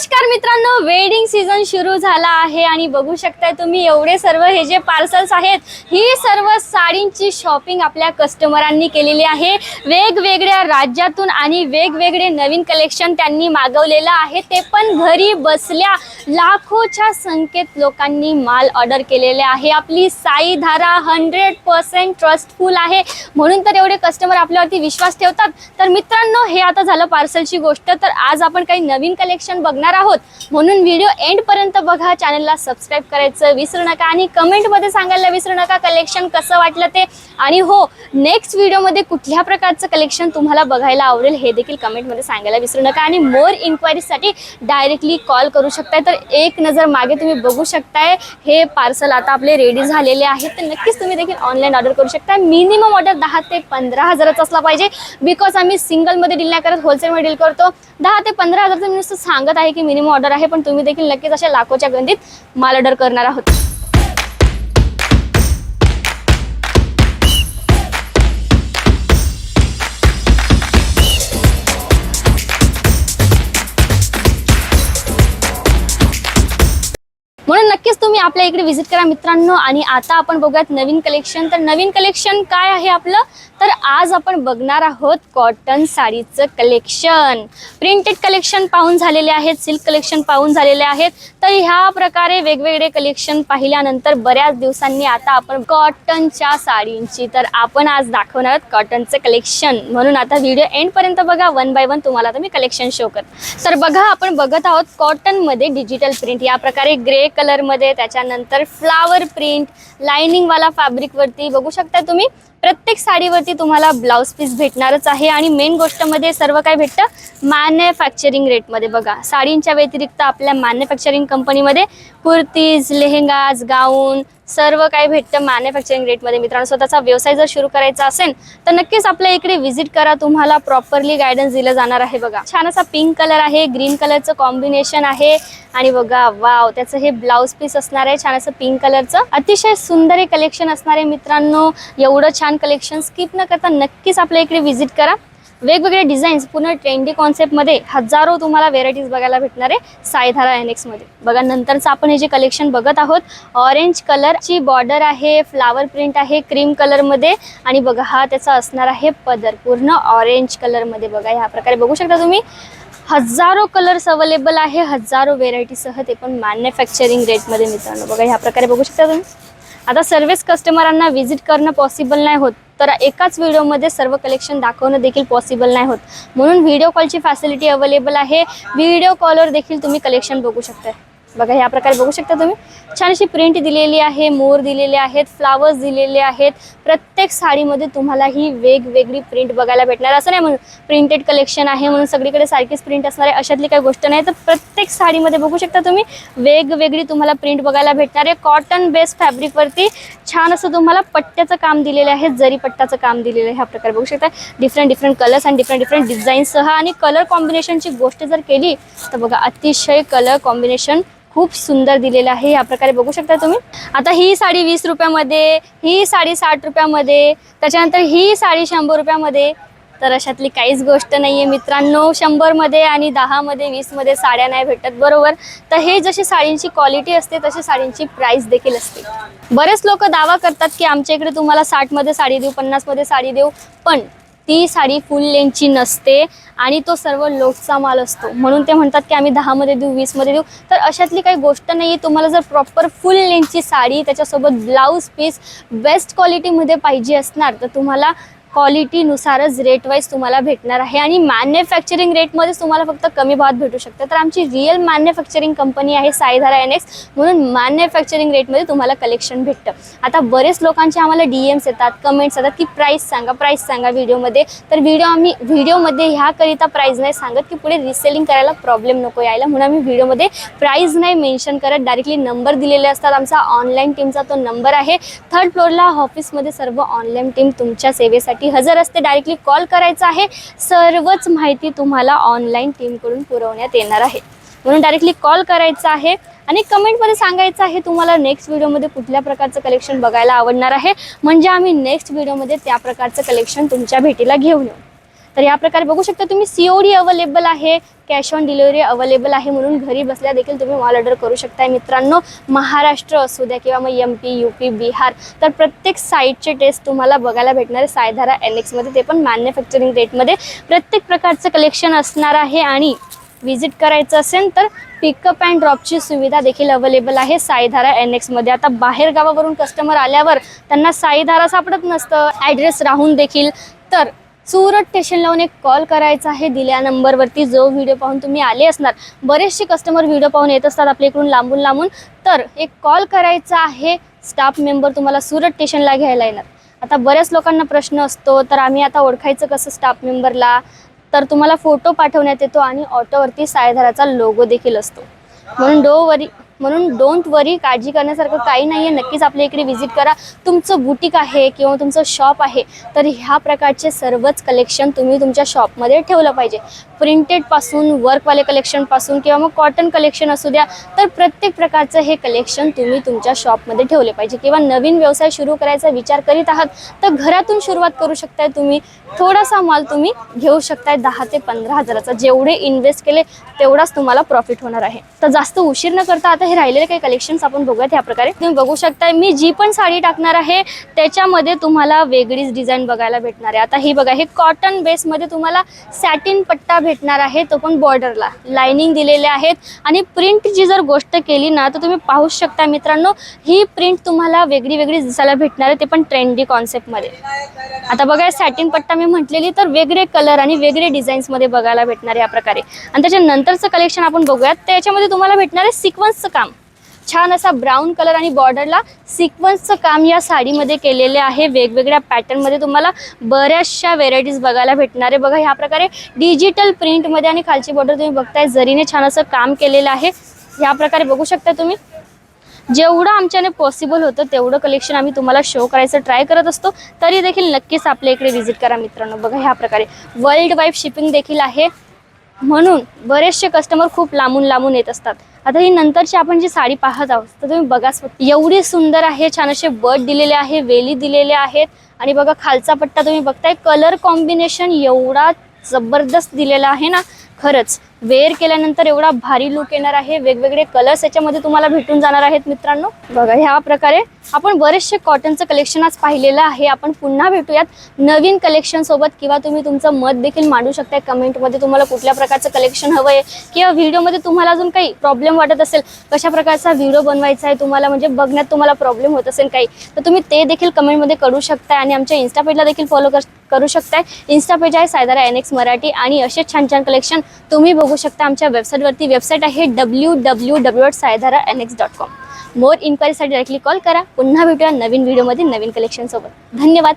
नमस्कार मित्रांनो wedding season सुरू झाला आहे आणि बघू शकताय तुम्ही एवढे सर्व हे जे पार्सल्स आहेत ही सर्व साडींची शॉपिंग आपल्या कस्टमरांनी केलेली आहे. वेगवेगळ्या राज्यातून आणि वेगवेगळे नवीन कलेक्शन त्यांनी मागवलेलं आहे. ते पण घरी बसल्या लाखोच्या संख्येत लोकांनी माल ऑर्डर केलेले आहे. आपली Sai Dhara hundred percent trustful आहे. म्हणून तर एवढे कस्टमर आपल्यावरती विश्वास ठेवतात. तर मित्रांनो हे आता झालं पार्सलची गोष्ट. तर आज आपण काही नवीन कलेक्शन बघणार आहोत. म्हणून व्हिडिओ एंडपर्यंत बघा. चॅनलला सबस्क्राईब करायचं विसरू नका आणि कमेंटमध्ये सांगायला विसरू नका कलेक्शन कसं वाटलं ते. आणि हो नेक्स्ट व्हिडिओमध्ये कुठल्या प्रकारचं कलेक्शन तुम्हाला बघायला आवडेल हे देखील कमेंटमध्ये सांगायला विसरू नका. आणि मोर इन्क्वायरीसाठी डायरेक्टली कॉल करू शकताय. तर एक नजर मागे तुम्ही बघू शकताय. हे पार्सल आता आपले रेडी झालेले आहेत. तर नक्कीच तुम्ही देखील ऑनलाईन ऑर्डर करू शकता मिनिमम ऑर्डर दहा ते पंधरा हजाराचा असला पाहिजे. बिकॉज आम्ही सिंगलमध्ये डील नाही करत होलसेलमध्ये डील करतो. दहा ते पंधरा हजारचं मी नुसतं सांगत आहे की मिनिमम ऑर्डर आहे. पण तुम्ही देखील नक्कीच अशा लाखोच्या गंदीत माल ऑर्डर करणार आहोत. म्हणून नक्कीच तुम्ही आपल्या इकडे व्हिजिट करा मित्रांनो. आणि आता आपण बघूयात नवीन कलेक्शन तर नवीन कलेक्शन काय आहे आपलं? तर आज आपण बघणार आहोत कॉटन साडीचं कलेक्शन प्रिंटेड कलेक्शन पाहून झालेले आहेत सिल्क कलेक्शन पाहून झालेले आहेत. तर ह्या प्रकारे वेगवेगळे कलेक्शन पाहिल्यानंतर बऱ्याच दिवसांनी आता आपण कॉटनच्या साडींची तर आपण आज दाखवणार आहोत कॉटनचं कलेक्शन म्हणून आता व्हिडिओ एंडपर्यंत बघा. वन बाय वन तुम्हाला आता मी कलेक्शन शो कर तर बघा आपण बघत आहोत कॉटनमध्ये डिजिटल प्रिंट या प्रकारे ग्रे कलरमध्ये त्याच्यानंतर फ्लावर प्रिंट लाइनिंगवाला फॅब्रिकवरती बघू शकता तुम्ही प्रत्येक साडीवरती तुम्हाला ब्लाऊज पीस भेटणारच आहे. आणि मेन गोष्टमध्ये सर्व काय भेटतं मॅन्युफॅक्चरिंग रेटमध्ये बघा साडींच्या व्यतिरिक्त आपल्या मॅन्युफॅक्चरिंग कंपनीमध्ये कुर्तीज लेहंगाज गाऊन सर्व काही भेटतं मॅन्युफॅक्चरिंग रेटमध्ये मित्रांनो स्वतःचा व्यवसाय जर सुरू करायचा असेल तर नक्कीच आपल्या इकडे व्हिजिट करा. तुम्हाला प्रॉपरली गायडन्स दिलं जाणार आहे बघा. छान असा पिंक कलर आहे ग्रीन कलरचं कॉम्बिनेशन आहे. आणि बघा वाव त्याचं हे ब्लाऊज पीस असणार आहे. छान असं पिंक कलरचं अतिशय सुंदर हे कलेक्शन असणार आहे मित्रांनो. एवढं छान कलेक्शन स्किप न करता नक्कीच आपल्या इकडे व्हिजिट करा. वेगवेगळे डिझाईन्स पूर्ण ट्रेंडी कॉन्सेप्टमध्ये हजारो तुम्हाला व्हेरायटीज बघायला भेटणार आहे सायधारा एनेक्समध्ये बघा नंतरचं आपण हे जे कलेक्शन बघत आहोत ऑरेंज कलरची बॉर्डर आहे फ्लावर प्रिंट आहे क्रीम कलरमध्ये आणि बघा हा त्याचा असणार आहे पदर पूर्ण ऑरेंज कलरमध्ये बघा ह्या प्रकारे बघू शकता तुम्ही. हजारो कलर्स अवेलेबल आहे हजारो व्हेरायटीसह ते पण मॅन्युफॅक्चरिंग रेटमध्ये मित्रांनो. बघा ह्या प्रकारे बघू शकता तुम्ही. आता सर्वच कस्टमरांना व्हिजिट करणं पॉसिबल नाही होत. तर एकाच व्हिडिओमध्ये सर्व कलेक्शन दाखवणं देखील पॉसिबल नाही होत. म्हणून व्हिडिओ कॉलची फॅसिलिटी अवेलेबल आहे. व्हिडिओ कॉलवर देखील तुम्ही कलेक्शन बघू शकता बघा ह्या प्रकारे बघू शकता तुम्ही. छान अशी प्रिंट दिलेली आहे मोर दिलेले आहेत फ्लावर्स दिलेले आहेत. प्रत्येक साडीमध्ये तुम्हाला ही वेगवेगळी प्रिंट बघायला भेटणार. असं नाही म्हणून प्रिंटेड कलेक्शन आहे म्हणून सगळीकडे सारखीच प्रिंट असणार आहे अशातली काही गोष्ट नाही. तर प्रत्येक साडीमध्ये बघू शकता तुम्ही वेगवेगळी तुम्हाला प्रिंट बघायला भेटणार आहे. कॉटन बेस्ड फॅब्रिकवरती छान असं तुम्हाला पट्ट्याचं काम दिलेलं आहे जरी पट्टाचं काम दिलेलं आहे ह्या प्रकारे बघू शकता. डिफरंट डिफरंट कलर्स आणि डिफरंट डिफरंट डिझाईन्ससह आणि कलर कॉम्बिनेशनची गोष्ट जर केली तर बघा अतिशय कलर कॉम्बिनेशन खूप सुंदर दिलेलं आहे. या प्रकारे बघू शकता तुम्ही. आता ही साडी वीस रुपयामध्ये ही साडी साठ रुपयामध्ये त्याच्यानंतर ही साडी शंभर रुपयामध्ये. तर अशातली काहीच गोष्ट नाही आहे मित्रांनो. शंभरमध्ये आणि दहामध्ये वीसमध्ये साड्या नाही भेटत बरोबर? तर हे जशी साडींची क्वालिटी असते तशी साडींची प्राईस देखील असते. बरेच लोक दावा करतात की आमच्या इकडे तुम्हाला साठमध्ये साडी देऊ पन्नासमध्ये साडी देऊ पण ती साडी फुल लेंथची नसते आणि तो सर्व लोकचा माल असतो. म्हणून ते म्हणतात की आम्ही दहामध्ये देऊ वीसमध्ये देऊ. तर अशातली काही गोष्ट नाही आहे तुम्हाला जर प्रॉपर फुल लेंथची साडी त्याच्यासोबत ब्लाऊज पीस बेस्ट क्वालिटीमध्ये पाहिजे असणार तर तुम्हाला क्वालिटीनुसारच रेट वाईज तुम्हाला भेटणार आहे आणि मॅन्युफॅक्चरिंग रेटमध्येच तुम्हाला फक्त कमी भावात भेटू शकतं. तर आमची रिअल मॅन्युफॅक्चरिंग कंपनी आहे साईधारा एन एक्स म्हणून मॅन्युफॅक्चरिंग रेटमध्ये तुम्हाला कलेक्शन भेटतं. आता बरेच लोकांचे आम्हाला डी एम्स येतात कमेंट्स येतात की प्राईस सांगा प्राईस सांगा व्हिडिओमध्ये तर व्हिडिओ आम्ही व्हिडिओमध्ये ह्याकरिता प्राईज नाही सांगत की पुढे रिसेलिंग करायला प्रॉब्लेम नको यायला. म्हणून आम्ही व्हिडिओमध्ये प्राईज नाही मेन्शन करत डायरेक्टली नंबर दिलेले असतात. आमचा ऑनलाईन टीमचा तो नंबर आहे. थर्ड फ्लोअरला ऑफिसमध्ये सर्व ऑनलाईन टीम तुमच्या सेवेसाठी हजर असते. डायरेक्टली कॉल करायचा आहे. सर्वच माहिती तुम्हाला ऑनलाईन टीमकडून पुरवण्यात येणार आहे. म्हणून डायरेक्टली कॉल करायचा आहे आणि कमेंटमध्ये सांगायचं आहे तुम्हाला नेक्स्ट व्हिडिओमध्ये कुठल्या प्रकारचं कलेक्शन बघायला आवडणार आहे? म्हणजे आम्ही नेक्स्ट व्हिडिओमध्ये त्या प्रकारचं कलेक्शन तुमच्या भेटीला घेऊन येऊ. तर या प्रकारे बघू शकता तुम्ही सीओडी अवेलेबल आहे कॅश ऑन डिलिव्हरी अवेलेबल आहे म्हणून घरी बसल्या देखील तुम्ही मॉल ऑर्डर करू शकताय. मित्रांनो महाराष्ट्र असू द्या किंवा मग M P U P Bihar तर प्रत्येक साईटचे टेस्ट तुम्हाला बघायला भेटणार आहे. सायधारा एन एक्समध्ये ते पण मॅन्युफॅक्चरिंग रेटमध्ये प्रत्येक प्रकारचं कलेक्शन असणार आहे आणि व्हिजिट करायचं असेल तर पिकअप अँड ड्रॉपची सुविधा देखील अवेलेबल आहे साईधारा एन एक्समध्ये आता बाहेर गावावरून कस्टमर आल्यावर त्यांना साईधारा सापडत नसतं. ॲड्रेस राहून देखील. तर सुरत स्टेशन लावून एक कॉल करायचा आहे. दिल्या नंबरवरती जो व्हिडिओ पाहून तुम्ही आले असणार. बरेचसे कस्टमर व्हिडिओ पाहून येत असतात आपल्या इकडून लांबून लांबून. तर एक कॉल करायचा आहे. स्टाफ मेंबर तुम्हाला सुरत स्टेशनला घ्यायला येणार. आता बऱ्याच लोकांना प्रश्न असतो तर आम्ही आता ओळखायचं कसं स्टाफ मेंबरला तर तुम्हाला फोटो पाठवण्यात येतो आणि ऑटोवरती सायधाराचा लोगो देखील असतो. म्हणून डो वरी म्हणून डोंट वरी काळजी करण्यासारखं काही नाही आहे नक्कीच आपल्या इकडे व्हिजिट करा. तुमचं बुटीक आहे किंवा तुमचं शॉप आहे तर ह्या प्रकारचे सर्वच कलेक्शन तुम्ही तुमच्या शॉपमध्ये ठेवलं पाहिजे. प्रिंटेडपासून वर्कवाले कलेक्शनपासून किंवा मग कॉटन कलेक्शन असू द्या तर प्रत्येक प्रकारचं हे कलेक्शन तुम्ही तुमच्या शॉपमध्ये ठेवले पाहिजे. किंवा नवीन व्यवसाय सुरू करायचा विचार करीत आहात तर घरातून सुरुवात करू शकताय तुम्ही. थोडासा माल तुम्ही घेऊ शकताय दहा ते पंधरा हजाराचा. जेवढे इन्व्हेस्ट केले तेवढाच तुम्हाला प्रॉफिट होणार आहे. तर जास्त उशीर न करता आता हे राहिलेले काही कलेक्शन्स आपण बघूयात ह्या प्रकारे. तुम्ही बघू शकताय मी जी पण साडी टाकणार आहे त्याच्यामध्ये तुम्हाला वेगळीच डिझाईन बघायला भेटणार आहे. आता ही बघा हे कॉटन बेसमध्ये तुम्हाला सॅटिन पट्टा भेटणार आहे तो पण बॉर्डरला लायनिंग दिलेले आहेत. आणि प्रिंटची जर गोष्ट केली ना तर तुम्ही पाहू शकता मित्रांनो ही प्रिंट तुम्हाला वेगळी वेगळी दिसायला भेटणार आहे ते पण ट्रेंडी कॉन्सेप्टमध्ये आता बघा सॅटिन पट्टा मी म्हटलेली तर वेगळे कलर आणि वेगळे डिझाईन्समध्ये बघायला भेटणार आहे या प्रकारे. आणि त्याच्यानंतरचं कलेक्शन आपण बघूयात त्याच्यामध्ये तुम्हाला भेटणार आहे सिक्वन्सचं छान असा ब्राऊन कलर आणि बॉर्डरला सिक्वन्सचं काम या साडीमध्ये केलेले आहे. वेगवेगळ्या पॅटर्नमध्ये तुम्हाला बऱ्याचशा व्हेरायटीज बघायला भेटणार आहे. बघा ह्या प्रकारे डिजिटल प्रिंटमध्ये आणि खालची बॉर्डर तुम्ही बघताय जरीने छान असं काम केलेलं आहे. ह्या प्रकारे बघू शकता तुम्ही. जेवढं आमच्याने पॉसिबल होतं तेवढं कलेक्शन आम्ही तुम्हाला शो करायचं ट्राय करत असतो. तरी देखील नक्कीच आपल्या इकडे व्हिजिट करा मित्रांनो. बघा ह्या प्रकारे वर्ल्ड वाईड शिपिंग देखील आहे. म्हणून बरेचसे कस्टमर खूप लांबून लांबून येत असतात. आता ही नंतरची आपण जी साडी पाहत आहोत तर तुम्ही बघा एवढी सुंदर आहे छान असे बट दिलेले आहे वेली दिलेले आहेत. आणि बघा खालचा पट्टा तुम्ही बघताय कलर कॉम्बिनेशन एवढा जबरदस्त दिलेला आहे ना. खरंच वेअर केल्यानंतर एवढा भारी लुक येणार आहे वेगवेगळे कलर्स याच्यामध्ये तुम्हाला भेटून जाणार आहेत मित्रांनो. बघा ह्या प्रकारे आपण बरेचसे कॉटनचं कलेक्शन आज पाहिलेलं आहे. आपण पुन्हा भेटूयात नवीन कलेक्शन सोबत किंवा तुम्ही तुमचं मत देखील मांडू शकताय कमेंटमध्ये तुम्हाला कुठल्या प्रकारचं कलेक्शन हवं आहे किंवा व्हिडिओमध्ये तुम्हाला अजून काही प्रॉब्लेम वाटत असेल कशा प्रकारचा व्हिडिओ बनवायचा आहे तुम्हाला म्हणजे बघण्यात तुम्हाला प्रॉब्लेम होत असेल काही तर तुम्ही ते देखील कमेंटमध्ये करू शकताय. आणि आमच्या इन्स्टा पेजला देखील फॉलो कर करू शकताय. इन्स्टा पेज आहे सायदारा एन एक्स मराठी आणि असे छान छान कलेक्शन तुम्ही बघू शकता आमच्या वेबसाईटवरती वेबसाईट आहे W W W dot Saidhara N X dot com more इन्क्वायरीसाठी directly call करा. पुन्हा भेटूया नवीन व्हिडिओमध्ये नवीन कलेक्शनसोबत धन्यवाद.